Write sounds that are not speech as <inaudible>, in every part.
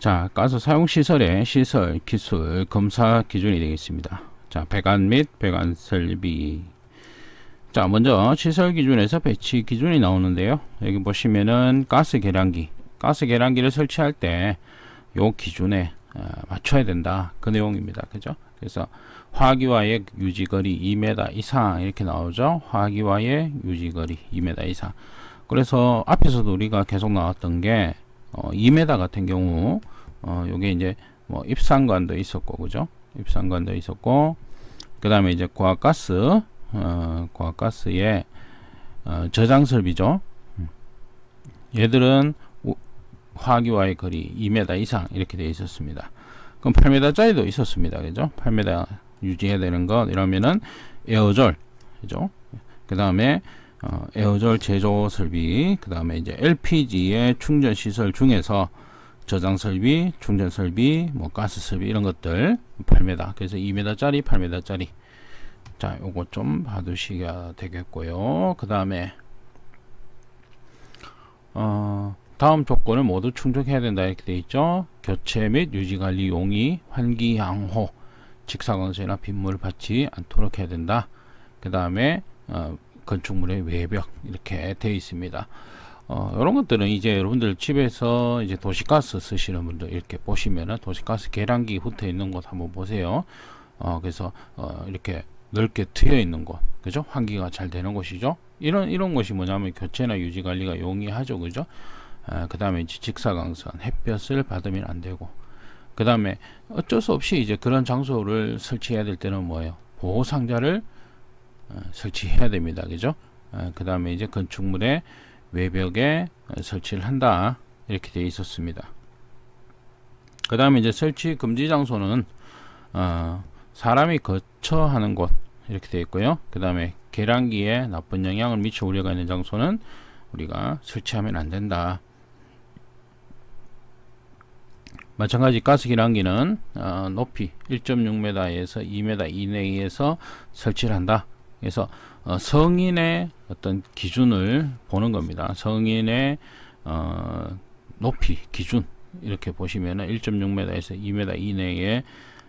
자, 가스 사용 시설의 시설, 기술, 검사 기준이 되겠습니다. 자, 배관 및 배관 설비. 자, 먼저 시설 기준에서 배치 기준이 나오는데요. 여기 보시면은 가스 계량기, 가스 계량기를 설치할 때 요 기준에 어, 맞춰야 된다. 그 내용입니다. 그죠? 그래서 화기와의 유지거리 2m 이상 이렇게 나오죠. 화기와의 유지거리 2m 이상. 그래서 앞에서도 우리가 계속 나왔던 게 어, 2m 같은 경우 어, 요게 이제 뭐 입상관도 있었고 그죠? 입상관도 있었고 그 다음에 이제 과학가스 어, 과학가스의 어, 저장 설비죠. 음. 얘들은 화기와의 거리 2m 이상 이렇게 되어 있었습니다. 그럼 8m짜리도 있었습니다. 그죠? 8m 유지해야 되는 것 이러면은 에어졸 그죠? 그 다음에 어, 에어졸 제조 설비 그 다음에 이제 LPG의 충전 시설 중에서 저장 설비, 충전 설비, 뭐 가스 설비 이런 것들 8m 그래서 2m짜리 8m짜리 자 요거 좀 봐두시가 되겠고요 그 다음에 어 다음 조건을 모두 충족해야 된다 이렇게 되어 있죠. 교체 및 유지 관리 용이 환기 양호 직사광선이나 빗물 받지 않도록 해야 된다. 그 다음에 어, 건축물의 외벽 이렇게 되어 있습니다. 어, 이런 것들은 이제 여러분들 집에서 이제 도시가스 쓰시는 분들 이렇게 보시면은 도시가스 계량기 붙어 있는 곳 한번 보세요. 어, 그래서 어, 이렇게 넓게 트여 있는 곳, 그죠? 환기가 잘 되는 곳이죠. 이런 이런 것이 뭐냐면 교체나 유지 관리가 용이하죠, 그죠? 아, 그 다음에 직사광선, 햇볕을 받으면 안 되고, 그 다음에 어쩔 수 없이 이제 그런 장소를 설치해야 될 때는 뭐예요? 보호 상자를 어, 설치해야 됩니다, 그죠? 아, 그 다음에 이제 건축물의 외벽에 설치를 한다 이렇게 되어 있었습니다. 그 다음에 이제 설치 금지 장소는 어, 사람이 거처하는 곳 이렇게 되어 있고요. 그 다음에 계량기에 나쁜 영향을 미칠 우려가 있는 장소는 우리가 설치하면 안 된다. 마찬가지 가스 기량기는 어, 높이 1.6m에서 2m 이내에서 설치를 한다. 그래서 어, 성인의 어떤 기준을 보는 겁니다. 성인의 어, 높이 기준 이렇게 보시면은 1.6m에서 2m 이내에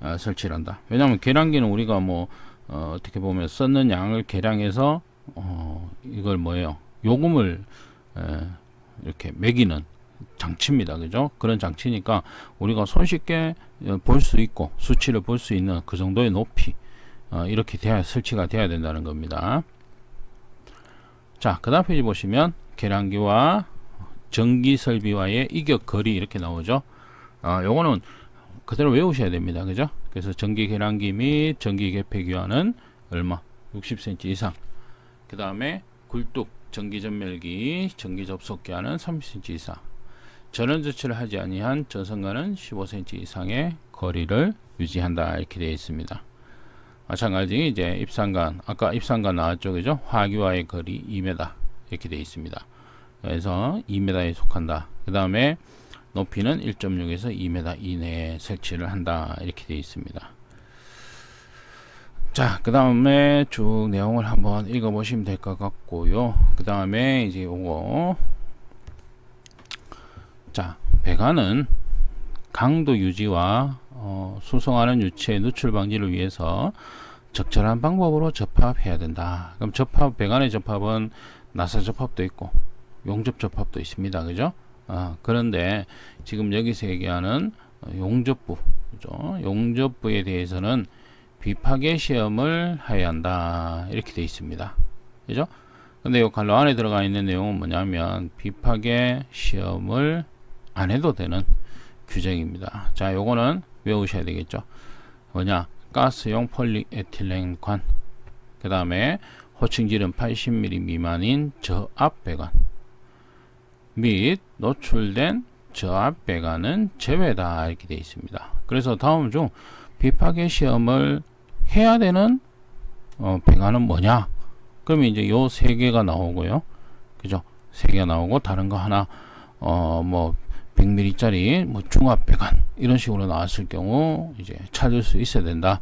어, 설치를 한다. 왜냐하면 계량기는 우리가 뭐 어, 떻게 보면 썼는 양을 계량해서 어, 이걸 뭐예요? 요금을 에, 이렇게 매기는 장치입니다. 그죠? 그런 장치니까 우리가 손쉽게 어, 볼수 있고 수치를 볼 수 있는 그 정도의 높이 어, 이렇게 돼야 설치가 돼야 된다는 겁니다. 자, 그 다음 페이지 보시면 계량기와 전기 설비와의 이격 거리 이렇게 나오죠. 아, 요거는 그대로 외우셔야 됩니다. 그죠? 그래서 전기 계량기 및 전기 개폐기와는 얼마? 60cm 이상. 그 다음에 굴뚝 전기 전멸기, 전기 접속기와는 30cm 이상. 전원 조치를 하지 아니한 전선과는 15cm 이상의 거리를 유지한다 이렇게 되어 있습니다. 마찬가지 이제 입상관 아까 입상관 나왔죠 그죠 화기와의 거리 2m 이렇게 되어 있습니다. 그래서 2m에 속한다. 그 다음에 높이는 1.6에서 2m 이내에 설치를 한다 이렇게 되어 있습니다. 자, 그 다음에 쭉 내용을 한번 읽어 보시면 될 것 같고요. 그 다음에 이제 요거 자, 배관은 강도 유지와 어, 수송하는 유체의 누출 방지를 위해서 적절한 방법으로 접합해야 된다. 그럼 접합, 배관의 접합은 나사 접합도 있고 용접 접합도 있습니다. 그죠? 아, 그런데 지금 여기서 얘기하는 용접부, 그죠? 용접부에 대해서는 비파괴 시험을 해야 한다. 이렇게 되어 있습니다. 그죠? 근데 이 관로 안에 들어가 있는 내용은 뭐냐면 비파괴 시험을 안 해도 되는 규정입니다. 자, 요거는 외우셔야 되겠죠. 뭐냐? 가스용 폴리에틸렌관. 그 다음에 호칭질은 80mm 미만인 저압 배관. 및 노출된 저압 배관은 제외다. 이렇게 되어 있습니다. 그래서 다음 중 비파괴 시험을 해야 되는 어, 배관은 뭐냐? 그러면 이제 요 세 개가 나오고요. 그죠? 세 개가 나오고 다른 거 하나 어 뭐 100mm짜리 뭐 중압 배관 이런 식으로 나왔을 경우 이제 찾을 수 있어야 된다.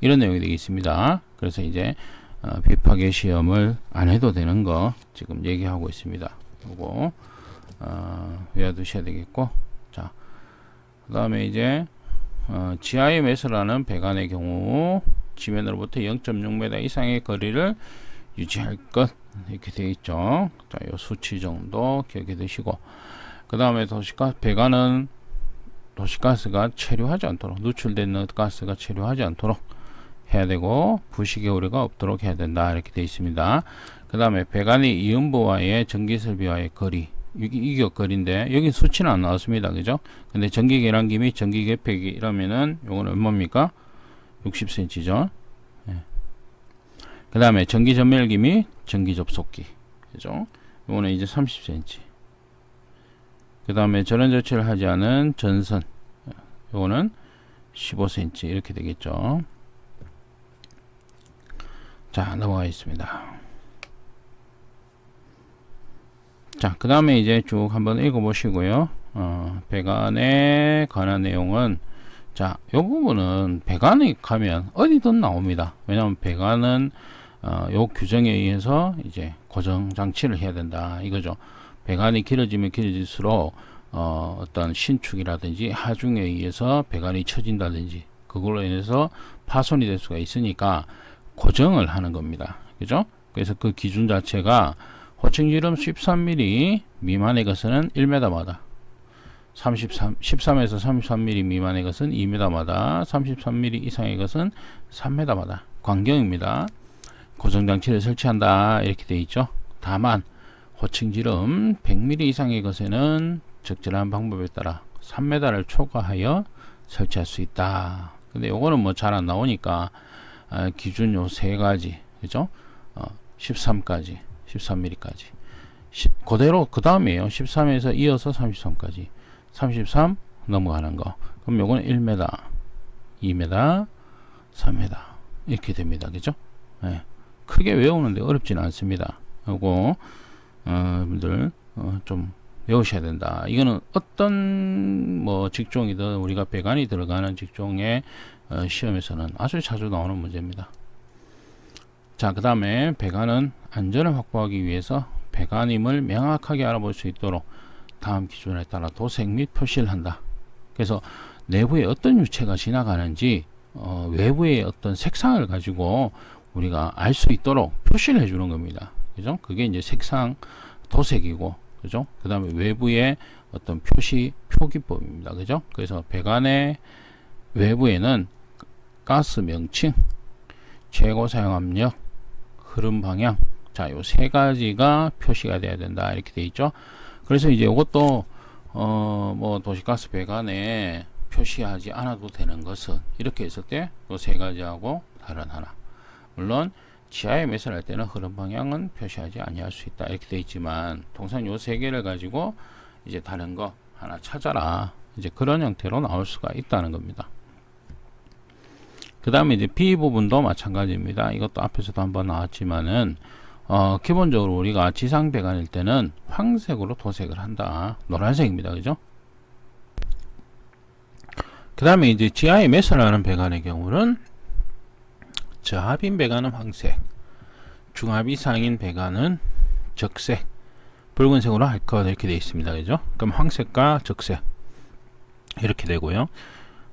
이런 내용이 되겠습니다. 그래서 이제 어, 비파괴 시험을 안 해도 되는 거 지금 얘기하고 있습니다. 요거 어, 외워두셔야 되겠고. 자그 다음에 이제 어, 매설하는 배관의 경우 지면으로부터 0.6m 이상의 거리를 유지할 것 이렇게 되어 있죠. 자, 요 수치 정도 기억해 두시고 그 다음에 도시가 배관은 도시가스가 체류하지 않도록 누출된 가스가 체류하지 않도록 해야 되고 부식의 우려가 없도록 해야 된다 이렇게 되어 있습니다. 그 다음에 배관이 이음부와의 전기설비와의 거리 이격 거리인데 여기 수치는 안 나왔습니다. 그죠? 근데 전기 계량기 및 전기 개폐기라면은 요거는 얼마입니까? 60cm죠. 예. 그 다음에 전기 전멸기 및 전기 접속기 그죠? 요거는 이제 30cm. 그 다음에 전원 조치를 하지 않은 전선 요거는 15cm 이렇게 되겠죠. 자 넘어가 있습니다. 자, 그 다음에 이제 쭉 한번 읽어보시고요. 어, 배관에 관한 내용은 자, 요 부분은 배관에 가면 어디든 나옵니다. 왜냐하면 배관은 어, 요 규정에 의해서 이제 고정 장치를 해야 된다 이거죠. 배관이 길어지면 길어질수록 어, 어떤 신축이라든지 하중에 의해서 배관이 처진다든지 그걸로 인해서 파손이 될 수가 있으니까 고정을 하는 겁니다. 그죠? 그래서 그 기준 자체가 호칭지름 13mm 미만의 것은 1m마다 33, 13에서 33mm 미만의 것은 2m마다 33mm 이상의 것은 3m마다 광경입니다. 고정장치를 설치한다 이렇게 되어 있죠. 다만 호칭지름 100mm 이상의 것에는 적절한 방법에 따라 3m를 초과하여 설치할 수 있다. 근데 요거는 뭐 잘 안 나오니까 아, 기준 요 세 가지 그죠? 어, 13까지 13mm까지. 그대로 그 다음이에요. 13에서 이어서 33까지. 33 넘어가는 거. 그럼 요거는 1m, 2m, 3m 이렇게 됩니다. 그죠? 네. 크게 외우는데 어렵지는 않습니다. 요거 어, 여러분들 어, 좀 외우셔야 된다. 이거는 어떤 뭐 직종이든 우리가 배관이 들어가는 직종의 어, 시험에서는 아주 자주 나오는 문제입니다. 자, 그 다음에 배관은 안전을 확보하기 위해서 배관임을 명확하게 알아볼 수 있도록 다음 기준에 따라 도색 및 표시를 한다. 그래서 내부에 어떤 유체가 지나가는지 어, 외부의 어떤 색상을 가지고 우리가 알 수 있도록 표시를 해주는 겁니다. 그죠? 그게 이제 색상 도색이고, 그죠? 그 다음에 외부의 어떤 표시 표기법입니다. 그죠? 그래서 배관의 외부에는 가스 명칭, 최고 사용 압력, 흐름 방향 자, 요 세 가지가 표시가 돼야 된다. 이렇게 돼 있죠. 그래서 이제 이것도 어, 뭐 도시가스 배관에 표시하지 않아도 되는 것은 이렇게 했을 때 요 세 가지하고 다른 하나. 물론 지하에 매설할 때는 흐름 방향은 표시하지 아니할 수 있다. 이렇게 돼 있지만 통상 요세 개를 가지고 이제 다른 거 하나 찾아라. 이제 그런 형태로 나올 수가 있다는 겁니다. 그 다음에 이제 B 부분도 마찬가지입니다. 이것도 앞에서도 한번 나왔지만은 어, 기본적으로 우리가 지상 배관일 때는 황색으로 도색을 한다. 노란색입니다. 그죠? 그 다음에 이제 지하에 매설하는 배관의 경우는 저합인 배관은 황색, 중합 이상인 배관은 적색, 붉은색으로 할 것 이렇게 되어 있습니다. 그죠? 그럼 황색과 적색 이렇게 되고요.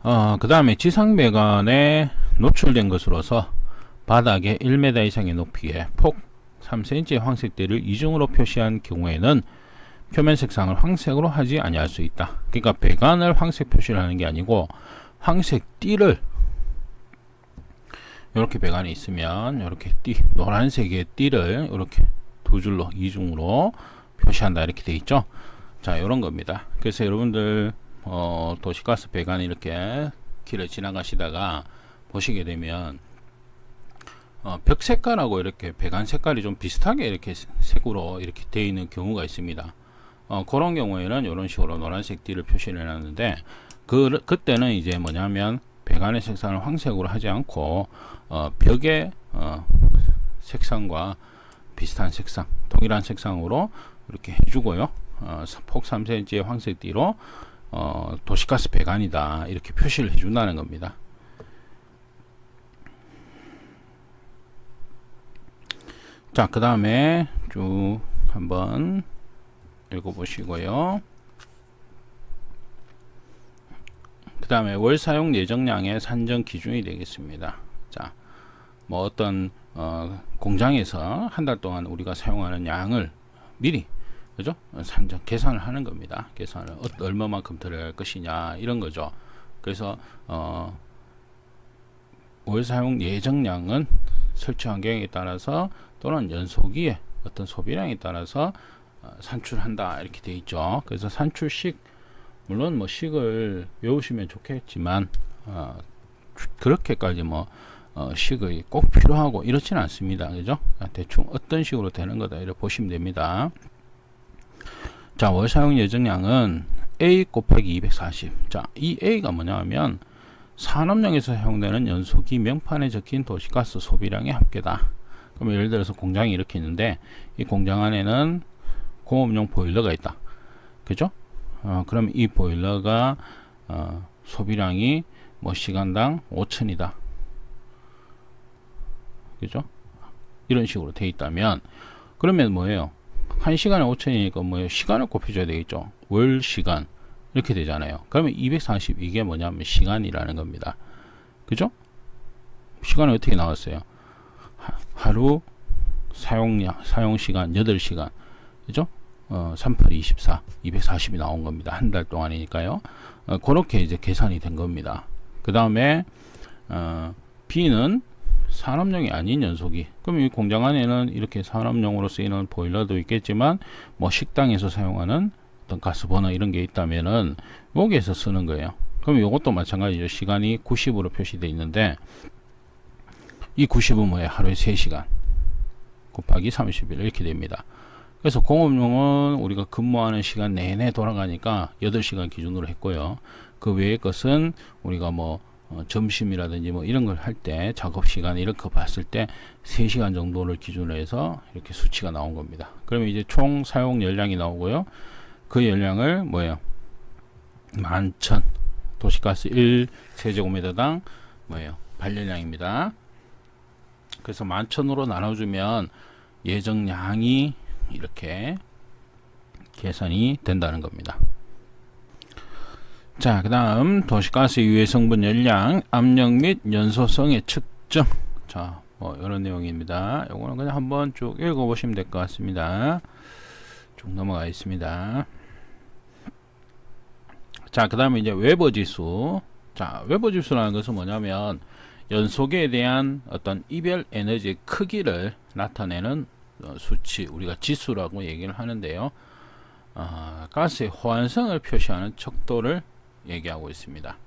어, 그 다음에 지상 배관에 노출된 것으로서 바닥에 1m 이상의 높이에 폭 3cm의 황색대를 이중으로 표시한 경우에는 표면 색상을 황색으로 하지 아니할 수 있다. 그러니까 배관을 황색 표시를 하는 게 아니고 황색 띠를 이렇게 배관이 있으면 이렇게 띠 노란색의 띠를 이렇게 두 줄로 이중으로 표시한다 이렇게 돼 있죠. 자 이런 겁니다. 그래서 여러분들 어, 도시가스 배관이 이렇게 길을 지나가시다가 보시게 되면 어, 벽 색깔하고 이렇게 배관 색깔이 좀 비슷하게 이렇게 색으로 이렇게 되어 있는 경우가 있습니다. 어, 그런 경우에는 이런 식으로 노란색 띠를 표시를 해놨는데 그, 그때는 이제 뭐냐면 배관의 색상을 황색으로 하지 않고 어, 벽의 어, 색상과 비슷한 색상 동일한 색상으로 이렇게 해주고요 어, 폭 3cm의 황색 띠로 어, 도시가스 배관이다 이렇게 표시를 해준다는 겁니다. 자, 그 다음에 쭉 한번 읽어보시고요. 그 다음에 월 사용 예정량의 산정 기준이 되겠습니다. 자, 뭐 어떤 어, 공장에서 한 달 동안 우리가 사용하는 양을 미리 그죠? 산정 계산을 하는 겁니다. 계산을 어, 얼마만큼 들어갈 것이냐 이런 거죠. 그래서 어, 월 사용 예정량은 설치 환경에 따라서 또는 연소기의 어떤 소비량에 따라서 어, 산출한다 이렇게 돼 있죠. 그래서 산출식 물론 뭐 식을 외우시면 좋겠지만 어, 그렇게까지 뭐 어, 식이 꼭 필요하고 이렇지는 않습니다. 그죠? 대충 어떤 식으로 되는 거다 이렇게 보시면 됩니다. 자, 월 사용 예정량은 A 곱하기 240. 자, 이 A가 뭐냐면 산업용에서 사용되는 연소기 명판에 적힌 도시가스 소비량의 합계다. 그럼 예를 들어서 공장이 이렇게 있는데 이 공장 안에는 공업용 보일러가 있다. 그죠? 어, 그럼 이 보일러가 어, 소비량이 뭐 시간당 5천이다. 그죠? 이런 식으로 돼 있다면 그러면 뭐예요? 한 시간에 5천이니까 뭐예요? 시간을 곱해줘야 되겠죠. 월 시간 이렇게 되잖아요. 그러면 240 이게 뭐냐면 시간이라는 겁니다. 그죠? 시간이 어떻게 나왔어요? 하 루 사용량 사용 시간 8시간 그죠? 어, 38, 24, 240이 나온 겁니다. 한 달 동안이니까요. 어, 그렇게 이제 계산이 된 겁니다. 그 다음에 어, B는 산업용이 아닌 연소기. 그럼 이 공장 안에는 이렇게 산업용으로 쓰이는 보일러도 있겠지만 뭐 식당에서 사용하는 어떤 가스버너 이런 게 있다면은 여기에서 쓰는 거예요. 그럼 이것도 마찬가지죠. 시간이 90으로 표시되어 있는데 이 90은 뭐예요? 하루에 3시간 곱하기 30일 이렇게 됩니다. 그래서 공업용은 우리가 근무하는 시간 내내 돌아가니까 8시간 기준으로 했고요. 그 외의 것은 우리가 뭐 어, 점심이라든지 뭐 이런 걸 할 때 작업 시간 이렇게 봤을 때 3시간 정도를 기준으로 해서 이렇게 수치가 나온 겁니다. 그러면 이제 총 사용 열량이 나오고요. 그 열량을 뭐예요? 만천 도시가스 1세제곱미터당 뭐예요? 발열량입니다. 그래서 만천으로 나눠주면 예정량이 이렇게 계산이 된다는 겁니다. 자, 그 다음 도시가스 유해 성분 열량, 압력 및 연소성의 측정. 자, 뭐 이런 내용입니다. 요거는 그냥 한번 쭉 읽어보시면 될 것 같습니다. 쭉 넘어가 있습니다. 자, 그 다음에 이제 웨버 지수. 자, 웨버 지수라는 것은 뭐냐면 연속에 대한 어떤 이별 에너지 크기를 나타내는 어, 수치, 우리가 지수라고 얘기를 하는데요. 어, 가스의 호환성을 표시하는 척도를 얘기하고 있습니다.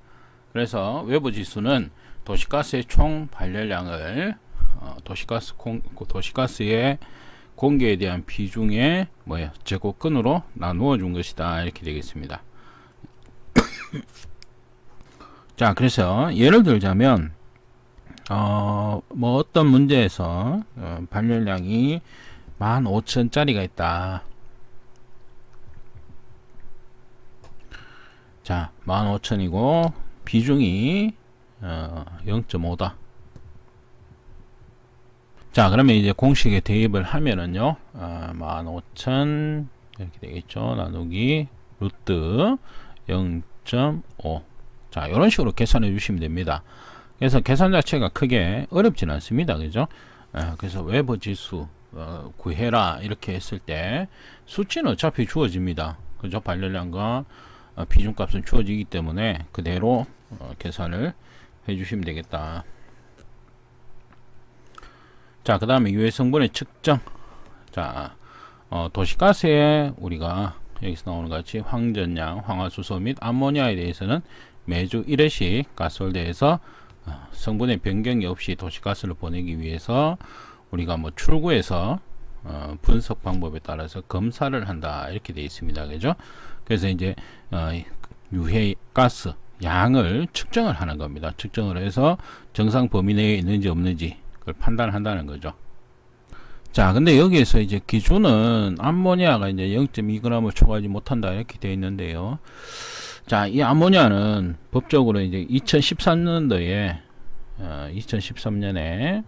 그래서 외부 지수는 도시가스의 총 발열량을 어, 도시가스 공, 도시가스의 공개에 대한 비중의 뭐야 제곱근으로 나누어 준 것이다 이렇게 되겠습니다. <coughs> 자 그래서 예를 들자면 어, 뭐 어떤 문제에서 어, 발열량이 15,000짜리가 있다. 자, 15,000이고 비중이 어, 0.5다. 자, 그러면 이제 공식에 대입을 하면은요, 어, 15,000 이렇게 되겠죠. 나누기 루트 0.5. 자, 이런 식으로 계산해 주시면 됩니다. 그래서 계산 자체가 크게 어렵진 않습니다. 그죠? 어, 그래서 웨버 지수 어, 구해라 이렇게 했을 때 수치는 어차피 주어집니다. 그죠? 발열량과 어, 비중값은 주어지기 때문에 그대로 어, 계산을 해 주시면 되겠다. 자, 그 다음에 유해 성분의 측정. 자, 어, 도시가스에 우리가 여기서 나오는 같이 황전량, 황화수소 및 암모니아에 대해서는 매주 1회씩 가스홀대에서 어, 성분의 변경이 없이 도시가스를 보내기 위해서 우리가 뭐 출구에서 어, 분석 방법에 따라서 검사를 한다. 이렇게 되어 있습니다. 그죠? 그래서 이제 어, 유해 가스 양을 측정을 하는 겁니다. 측정을 해서 정상 범위 내에 있는지 없는지 그걸 판단한다는 거죠. 자 근데 여기에서 이제 기준은 암모니아가 이제 0.2g을 초과하지 못한다. 이렇게 되어 있는데요. 자 이 암모니아는 법적으로 이제 2013년도에 어, 2013년에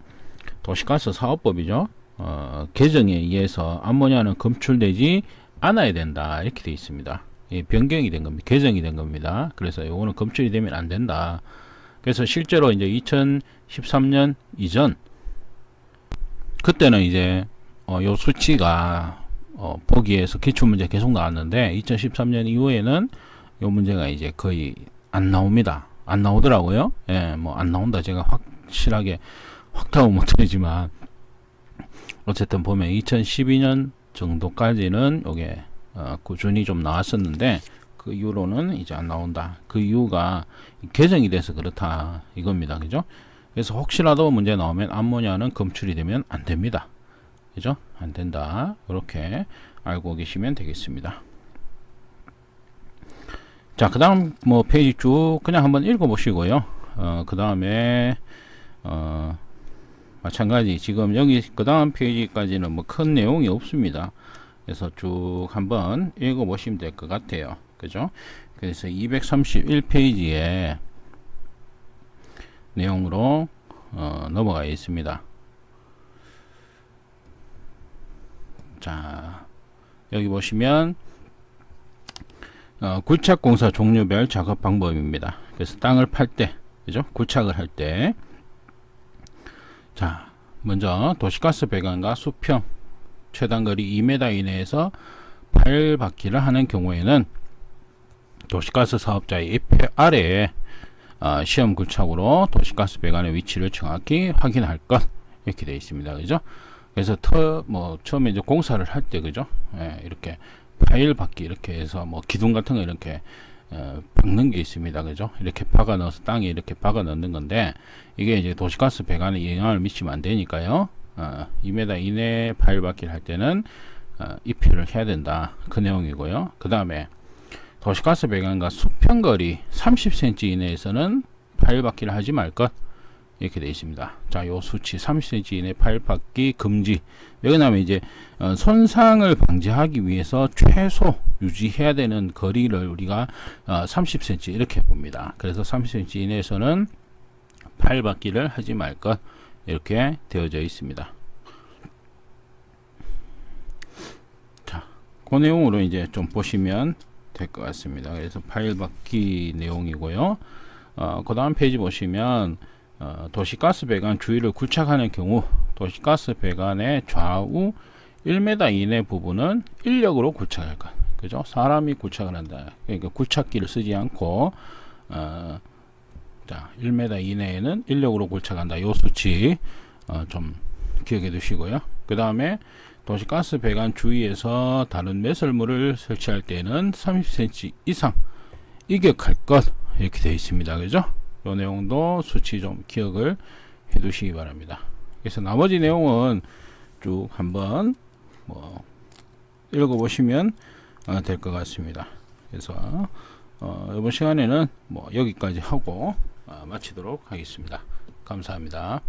도시가스 사업법이죠. 어, 개정에 의해서 암모니아는 검출되지 않아야 된다 이렇게 되어 있습니다. 예, 변경이 된 겁니다. 개정이 된 겁니다. 그래서 요거는 검출이 되면 안 된다. 그래서 실제로 이제 2013년 이전 그때는 이제 어, 요 수치가 어, 보기에서 기출 문제 계속 나왔는데 2013년 이후에는 요 문제가 이제 거의 안 나옵니다. 안 나오더라고요. 예, 뭐 안 나온다. 제가 확실하게 확답은 못하지만 어쨌든 보면 2012년 정도까지는 요게 어, 꾸준히 좀 나왔었는데 그 이후로는 이제 안 나온다. 그 이유가 개정이 돼서 그렇다 이겁니다. 그죠? 그래서 혹시라도 문제 나오면 암모니아는 검출이 되면 안 됩니다. 그죠? 안 된다. 이렇게 알고 계시면 되겠습니다. 자, 그 다음 뭐 페이지 쭉 그냥 한번 읽어 보시고요. 어, 그 다음에 어, 마찬가지 지금 여기 그 다음 페이지까지는 뭐 큰 내용이 없습니다. 그래서 쭉 한번 읽어 보시면 될 것 같아요. 그죠? 그래서 231페이지에 내용으로 어, 넘어가 있습니다. 자, 여기 보시면 어, 굴착공사 종류별 작업 방법입니다. 그래서 땅을 팔 때, 그죠? 굴착을 할 때, 자, 먼저 도시가스 배관과 수평 최단거리 2m 이내에서 파일 받기를 하는 경우에는 도시가스 사업자의 아래에 어, 시험 굴착으로 도시가스 배관의 위치를 정확히 확인할 것 이렇게 되어 있습니다. 그죠? 그래서 터, 뭐, 처음에 이제 공사를 할 때, 그죠? 예, 이렇게 파일 받기 이렇게 해서 뭐 기둥 같은 거 이렇게 어, 박는 게 있습니다. 그죠? 이렇게 박아 넣어서 땅에 이렇게 박아 넣는 건데 이게 이제 도시가스 배관에 영향을 미치면 안 되니까요. 어, 2m 이내 파일 받기를 할 때는 어, 입회를 해야 된다. 그 내용이고요. 그 다음에 도시가스 배관과 수평거리 30cm 이내에서는 파일 받기를 하지 말 것. 이렇게 되어 있습니다. 자, 요 수치 30cm 이내 파일 받기 금지. 나면 이제 어, 손상을 방지하기 위해서 최소 유지해야 되는 거리를 우리가 어, 30cm 이렇게 봅니다. 그래서 30cm 이내에서는 파일 받기를 하지 말 것. 이렇게 되어져 있습니다. 자, 그 내용으로 이제 좀 보시면 될 것 같습니다. 그래서 파일 받기 내용이고요. 어, 그 다음 페이지 보시면 어, 도시가스 배관 주위를 굴착하는 경우 도시가스 배관의 좌우 1m 이내 부분은 인력으로 굴착할 것. 그죠? 사람이 굴착을 한다. 그러니까 굴착기를 쓰지 않고 어, 자, 1m 이내에는 인력으로 굴착한다. 요 수치 어, 좀 기억해 두시고요. 그 다음에 도시가스 배관 주위에서 다른 매설물을 설치할 때는 30cm 이상 이격할 것 이렇게 되어 있습니다. 그죠? 요 내용도 수치 좀 기억을 해 두시기 바랍니다. 그래서 나머지 내용은 쭉 한번 뭐 읽어 보시면 어, 될 것 같습니다. 그래서 어, 이번 시간에는 뭐 여기까지 하고 어, 마치도록 하겠습니다. 감사합니다.